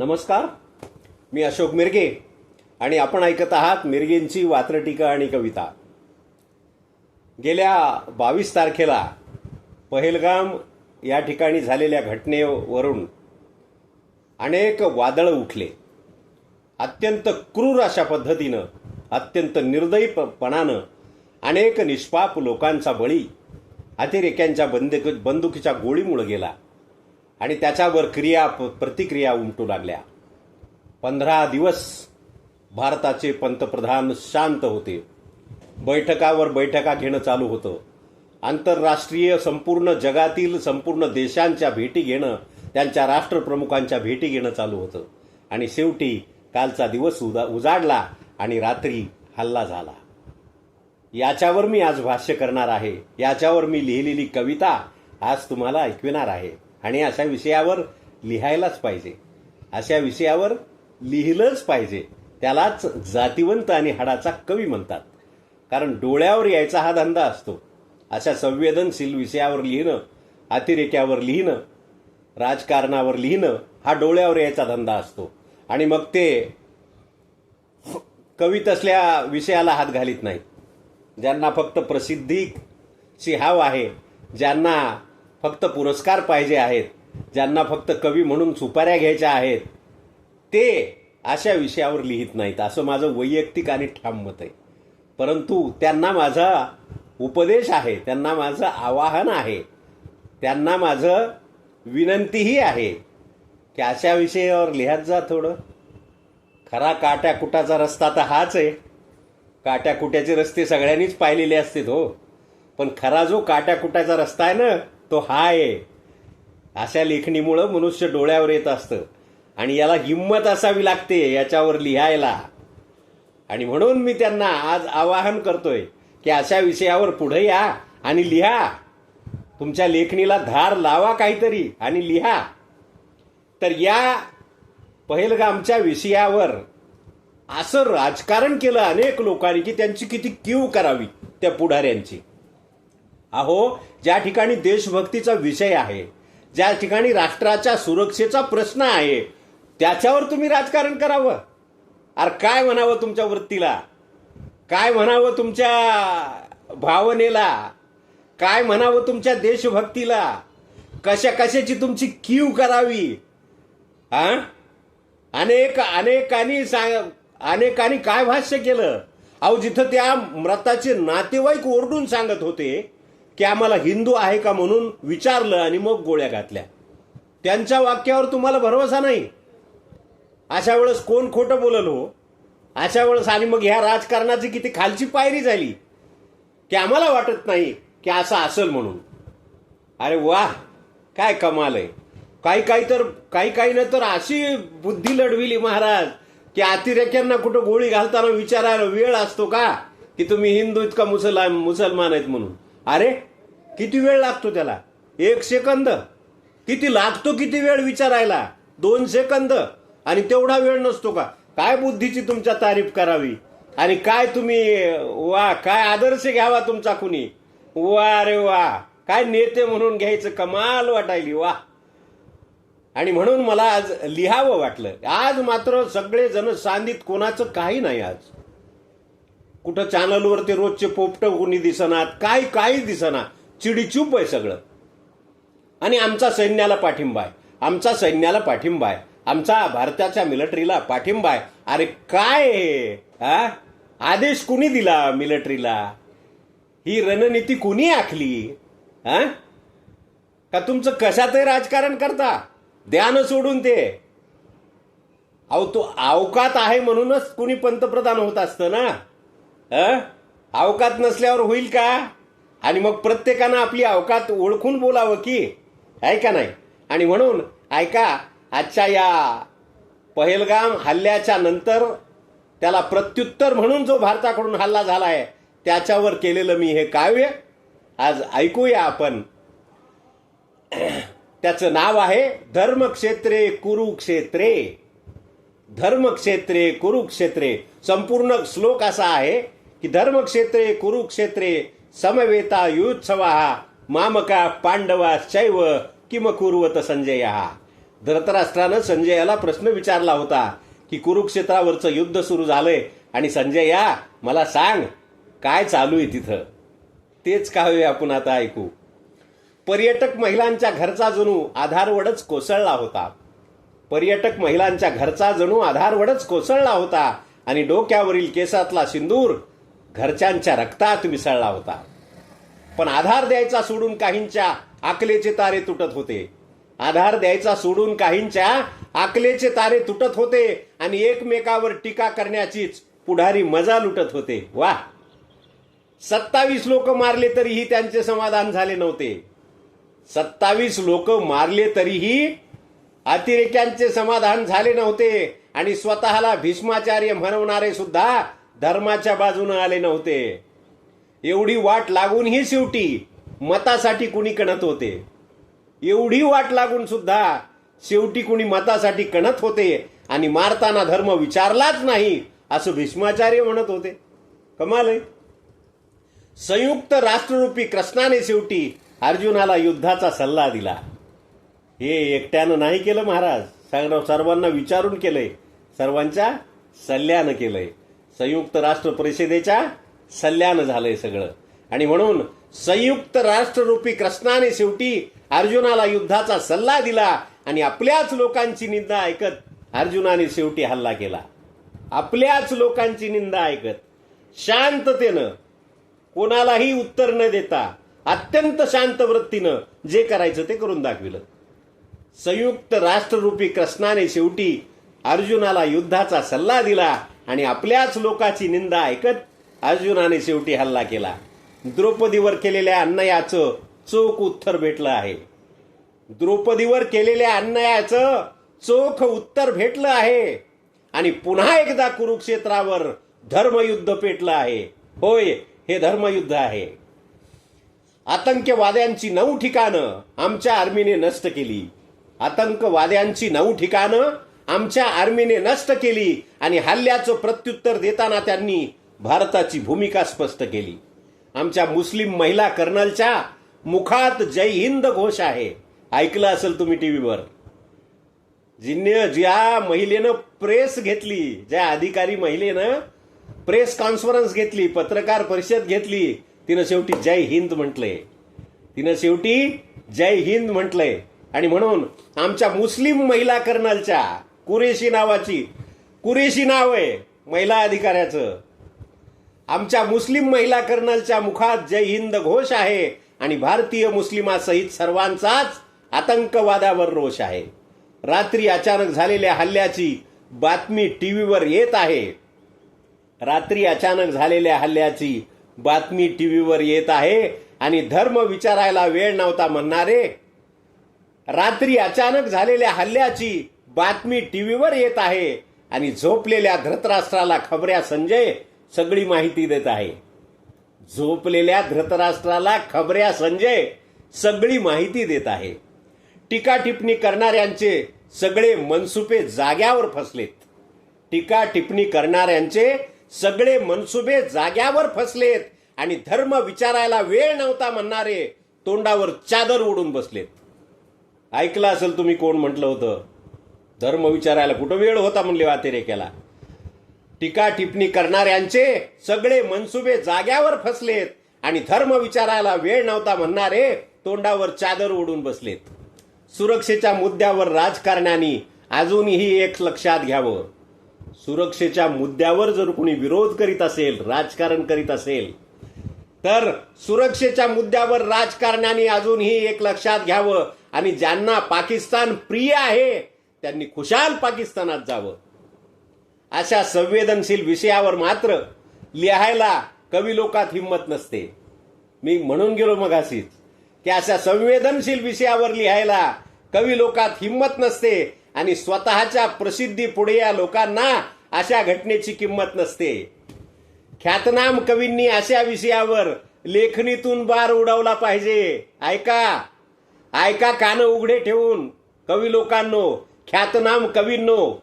नमस्कार. मी अशोक मिरगे आणि आपण ऐकत आहात मिरगेंची वात्रटीका आणि कविता. गेल्या बावीस तारखेला पहेलगाम या ठिकाणी झालेल्या घटनेवरून अनेक वादळं उठले. अत्यंत क्रूर अशा पद्धतीनं अत्यंत निर्दयीपणानं अनेक निष्पाप लोकांचा बळी अतिरेक्यांच्या बंदुक बंदुकीच्या गोळीमुळे गेला. आणि त्याच्यावर क्रिया प्रतिक्रिया उमटू लागल्या. पंधरा दिवस भारताचे पंतप्रधान शांत होते. बैठकावर बैठका घेणं चालू होतं. आंतरराष्ट्रीय संपूर्ण जगातील संपूर्ण देशांच्या भेटी घेणं त्यांच्या राष्ट्रप्रमुखांच्या भेटी घेणं चालू होतं. आणि शेवटी कालचा दिवस उदा उजाडला आणि रात्री हल्ला झाला. याच्यावर मी आज भाष्य करणार आहे. याच्यावर मी लिहिलेली कविता आज तुम्हाला ऐकविणार आहे. आणि अशा विषयावर लिहायलाच पाहिजे. अशा विषयावर लिहिलंच पाहिजे. त्यालाच जातिवंत आणि हाडाचा कवी म्हणतात. कारण डोळ्यावर यायचा हा धंदा असतो. अशा संवेदनशील विषयावर लिहिणं अतिरेक्यावर लिहिणं राजकारणावर लिहिणं हा डोळ्यावर यायचा धंदा असतो. आणि मग ते कवी तसल्या विषयाला हात घालीत नाही ज्यांना फक्त प्रसिद्धीची हाव आहे ज्यांना फक्त पुरस्कार पाहिजे आहेत. ज्यांना फक्त कवी म्हणून सुपाऱ्या घ्यायच्या आहेत. ते अशा विषयावर लिहित नाहीत. असं माझं वैयक्तिक आणि ठाम मत आहे. परंतु त्यांना माझा उपदेश आहे. त्यांना माझं आवाहन आहे. त्यांना माझं विनंतीही आहे की अशा विषयावर लिहत जा थोडं. खरा काट्या कुटाचा रस्ता तर हाच आहे. काट्या कुट्याचे रस्ते सगळ्यांनीच पाहिलेले असतील हो. पण खरा जो काट्या कुट्याचा रस्ता आहे ना तो हा आहे. अशा लेखणीमुळं मनुष्य डोळ्यावर येत असतं. आणि याला हिंमत असावी लागते याच्यावर लिहायला. आणि म्हणून मी त्यांना आज आवाहन करतोय की अशा विषयावर पुढे या आणि लिहा. तुमच्या लेखणीला धार लावा काहीतरी आणि लिहा. तर या पहिलगामच्या विषयावर असं राजकारण केलं अनेक लोकांनी की त्यांची किती कीव करावी त्या पुढाऱ्यांची. अहो ज्या ठिकाणी देशभक्तीचा विषय आहे ज्या ठिकाणी राष्ट्राच्या सुरक्षेचा प्रश्न आहे त्याच्यावर तुम्ही राजकारण करावं. अरे काय म्हणावं तुमच्या वृत्तीला? काय म्हणावं तुमच्या भावनेला? काय म्हणावं तुमच्या देशभक्तीला? कशा कशाची तुमची कीव करावी? हा? अनेक अनेकांनी सांग अनेकांनी काय भाष्य केलं? अहो जिथं त्या मृताचे नातेवाईक ओरडून सांगत होते की आम्हाला हिंदू आहे का म्हणून विचारलं आणि मग गोळ्या घातल्या. त्यांच्या वाक्यावर तुम्हाला भरोसा नाही. अशा वेळेस कोण खोटं बोलल हो? अशा वेळेस आणि मग ह्या राजकारणाची किती खालची पायरी झाली. की आम्हाला वाटत नाही की असं असेल म्हणून. अरे वा काय कमाल आहे. काही काही तर काही काही ना तर अशी बुद्धी लढविली महाराज की अतिरेक्यांना कुठं गोळी घालताना विचारायला वेळ असतो का? की तुम्ही हिंदू इतका मुसलमान मुसलमान आहेत म्हणून. अरे किती वेळ लागतो त्याला? एक सेकंद. किती लागतो किती वेळ विचारायला? दोन सेकंद. आणि तेवढा वेळ नसतो का? काय बुद्धीची तुमच्या तारीफ करावी? आणि काय तुम्ही वा काय आदर्श घ्यावा तुमचा कुणी? वा रे वा. काय नेते म्हणून घ्यायचं? कमाल वाटायली वा. आणि म्हणून मला आज लिहावं वाटलं. आज मात्र सगळे जण कोणाचं काही नाही आज. कुठं चॅनलवर ते रोजचे पोपट कोणी दिसनात? काय काहीच दिसना. चिडीचूप आहे सगळं. आणि आमचा सैन्याला पाठिंबा आहे. आमचा सैन्याला पाठिंबा आहे. आमचा भारताच्या मिलिटरीला पाठिंबा आहे. अरे काय हे? हा? आदेश कुणी दिला मिलिटरीला ही रणनीती कुणी आखली? हा? का तुमचं कशातही राजकारण करता? ध्यान सोडून ते. अहो तो अवकात आहे म्हणूनच कुणी पंतप्रधान होत असतं ना? अवकात नसल्यावर होईल का? आणि मग प्रत्येकानं आपली अवकात ओळखून बोलावं की आहे का नाही? आणि म्हणून ऐका आजच्या या पहेलगाम हल्ल्याच्या नंतर त्याला प्रत्युत्तर म्हणून जो भारताकडून हल्ला झाला आहे त्याच्यावर केलेलं मी हे काव्य आज ऐकूया आपण. त्याचं नाव आहे धर्मक्षेत्रे कुरुक्षेत्रे. धर्मक्षेत्रे कुरुक्षेत्रे. संपूर्ण श्लोक असा आहे की धर्मक्षेत्रे कुरुक्षेत्रे समवेता युत्सवा मामका पांडवा शैव किम संजय। संजय धृतराष्ट्रानं संजयाला प्रश्न विचारला होता की कुरुक्षेत्रावरचं युद्ध सुरू झालंय आणि संजय या मला सांग काय चालू आहे तिथं? तेच काव्य आपण आता ऐकू? पर्यटक महिलांच्या घरचा जणू आधारवडच कोसळला होता. पर्यटक महिलांच्या घरचा जणू आधारवडच कोसळला होता आणि डोक्यावरील केसातला सिंदूर घरच्यांच्या रक्तात मिसळला होता. पण आधार द्यायचा सोडून काहींच्या आकलेचे तारे तुटत होते. आधार द्यायचा सोडून काहींच्या आकलेचे तारे तुटत होते आणि एकमेकावर टीका करण्याचीच पुढारी मजा लुटत होते. वा सत्तावीस लोक मारले तरीही त्यांचे समाधान झाले नव्हते. सत्तावीस लोक मारले तरीही अतिरेक्यांचे समाधान झाले नव्हते आणि स्वतःला भीष्माचार्य म्हणवणारे सुद्धा धर्माच्या बाजूने आले नव्हते. एवढी वाट लागूनही शेवटी मतासाठी कुणी कणत होते? एवढी वाट लागून सुद्धा शेवटी कुणी मतासाठी कणत होते आणि मारताना धर्म विचारलाच नाही असं भीष्माचार्य म्हणत होते. कमाल आहे. संयुक्त राष्ट्ररूपी कृष्णाने शेवटी अर्जुनाला युद्धाचा सल्ला दिला. हे एकट्यानं नाही केलं महाराज. सर्व- सर्वांना विचारून केलंय. सर्वांच्या सल्ल्यानं केलंय. संयुक्त राष्ट्र परिषदेच्या सल्ल्यानं झालंय सगळं. आणि म्हणून संयुक्त राष्ट्ररूपी कृष्णाने शेवटी अर्जुनाला युद्धाचा सल्ला दिला आणि आपल्याच लोकांची निंदा ऐकत अर्जुनाने शेवटी हल्ला केला. आपल्याच लोकांची निंदा ऐकत शांततेनं कोणालाही उत्तर न देता अत्यंत शांत वृत्तीनं जे करायचं ते करून दाखविलं. संयुक्त राष्ट्ररूपी कृष्णाने शेवटी अर्जुनाला युद्धाचा सल्ला दिला आणि आपल्याच लोकाची निंदा ऐकत अर्जुनाने शेवटी हल्ला केला. द्रौपदीवर केलेल्या अन्यायाचं चोख उत्तर भेटलं आहे. द्रौपदीवर केलेल्या अन्यायाचं चोख उत्तर भेटलं आहे. आणि पुन्हा एकदा कुरुक्षेत्रावर धर्मयुद्ध पेटलं आहे. होय हे धर्मयुद्ध आहे. आतंकवाद्यांची नऊ ठिकाणं आमच्या आर्मीने नष्ट केली. आतंकवाद्यांची नऊ ठिकाणं आमच्या आर्मीने नष्ट केली आणि हल्ल्याचं प्रत्युत्तर देताना त्यांनी भारताची भूमिका स्पष्ट केली. आमच्या मुस्लिम महिला कर्नलच्या मुखात जय हिंद घोष आहे. ऐकलं असेल तुम्ही टीव्हीवर? जिने ज्या महिलेनं प्रेस घेतली ज्या अधिकारी महिलेनं प्रेस कॉन्फरन्स घेतली पत्रकार परिषद घेतली तिनं शेवटी जय हिंद म्हटलंय. तिनं शेवटी जय हिंद म्हटलंय. आणि म्हणून आमच्या मुस्लिम महिला कर्नलच्या कुरेशी नावाची. कुरेशी नाव आहे महिला अधिकाऱ्याचं. आमच्या मुस्लिम महिला कर्नलच्या मुखात जय हिंद घोष आहे आणि भारतीय मुस्लिमासहित सर्वांचाच आतंकवादावर रोष आहे. रात्री अचानक झालेल्या हल्ल्याची बातमी टी व्हीवर येत आहे. रात्री अचानक झालेल्या हल्ल्याची बातमी टी व्हीवर येत आहे आणि धर्म विचारायला वेळ नव्हता म्हणणारे. रात्री अचानक झालेल्या हल्ल्याची बातमी टीव्हीवर येत आहे आणि झोपलेल्या धृतराष्ट्राला खबऱ्या संजय सगळी माहिती देत आहे. झोपलेल्या धृतराष्ट्राला खबऱ्या संजय सगळी माहिती देत आहे. टीका टिप्पणी करणाऱ्यांचे सगळे मनसुबे जाग्यावर फसलेत. टीका टिप्पणी करणाऱ्यांचे सगळे मनसुबे जाग्यावर फसलेत आणि धर्म विचारायला वेळ नव्हता म्हणणारे तोंडावर चादर ओढून बसलेत. ऐकलं असेल तुम्ही कोण म्हटलं होतं? धर्म विचारायला कुठं वेळ होता म्हणले अतिरेक्याला टीका टिप्पणी करणाऱ्यांचे सगळे मनसुबे जाग्यावर फसलेत आणि धर्म विचारायला वेळ नव्हता म्हणणारे तोंडावर चादर ओढून बसलेत. सुरक्षेच्या मुद्द्यावर राजकारण्यांनी अजूनही एक लक्षात घ्यावं. सुरक्षेच्या मुद्द्यावर जर कोणी विरोध करीत असेल राजकारण करीत असेल तर सुरक्षेच्या मुद्द्यावर राजकारण्यांनी अजूनही एक लक्षात घ्यावं. आणि ज्यांना पाकिस्तान प्रिय आहे त्यांनी खुशाल पाकिस्तानात जावं. अशा संवेदनशील विषयावर मात्र लिहायला कवी लोकात हिंमत नसते. मी म्हणून गेलो मगाशीच की अशा संवेदनशील विषयावर लिहायला कवी लोकात हिंमत नसते आणि स्वतःच्या प्रसिद्धी पुढे या लोकांना अशा घटनेची किंमत नसते. ख्यातनाम कवींनी अशा विषयावर लेखणीतून बार उडवला पाहिजे. ऐका. ऐका कानं उघडे ठेवून. कवी लोकांनो ख्यातनाम कवींनो.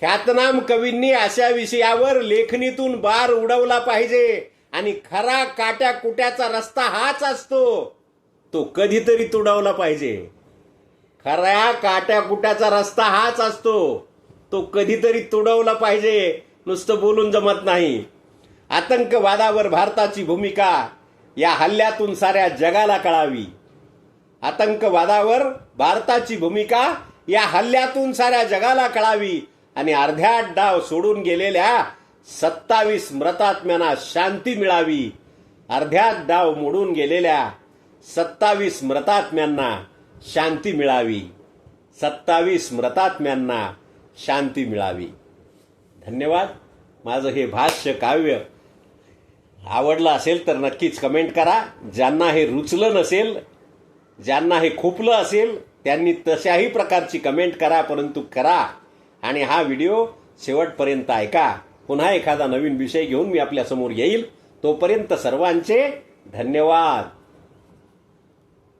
ख्यातनाम कवींनी अशा विषयावर लेखणीतून बार उडवला पाहिजे. आणि खरा काट्या कुट्याचा रस्ता हाच असतो. तो कधीतरी तुडवला पाहिजे. खऱ्या काट्या कुट्याचा रस्ता हाच असतो. तो कधीतरी तुडवला पाहिजे. नुसतं बोलून जमत नाही. आतंकवादावर भारताची भूमिका या हल्ल्यातून साऱ्या जगाला कळावी. आतंकवादावर भारताची भूमिका या हल्ल्यातून साऱ्या जगाला कळावी आणि अर्ध्या डाव सोडून गेलेल्या सत्तावीस मृतात्म्यांना शांती मिळावी. अर्ध्यात डाव मोडून गेलेल्या सत्तावीस मृतात्म्यांना शांती मिळावी. सत्तावीस मृतात्म्यांना शांती मिळावी. धन्यवाद. माझं हे भाष्य काव्य आवडलं असेल तर नक्कीच कमेंट करा. ज्यांना हे रुचलं नसेल ज्यांना हे खुपलं असेल त्यांनी तशाही प्रकारची कमेंट करा परंतु करा. आणि हा व्हिडिओ शेवटपर्यंत ऐका. पुन्हा एखादा नवीन विषय घेऊन मी आपल्यासमोर येईल. तोपर्यंत सर्वांचे धन्यवाद.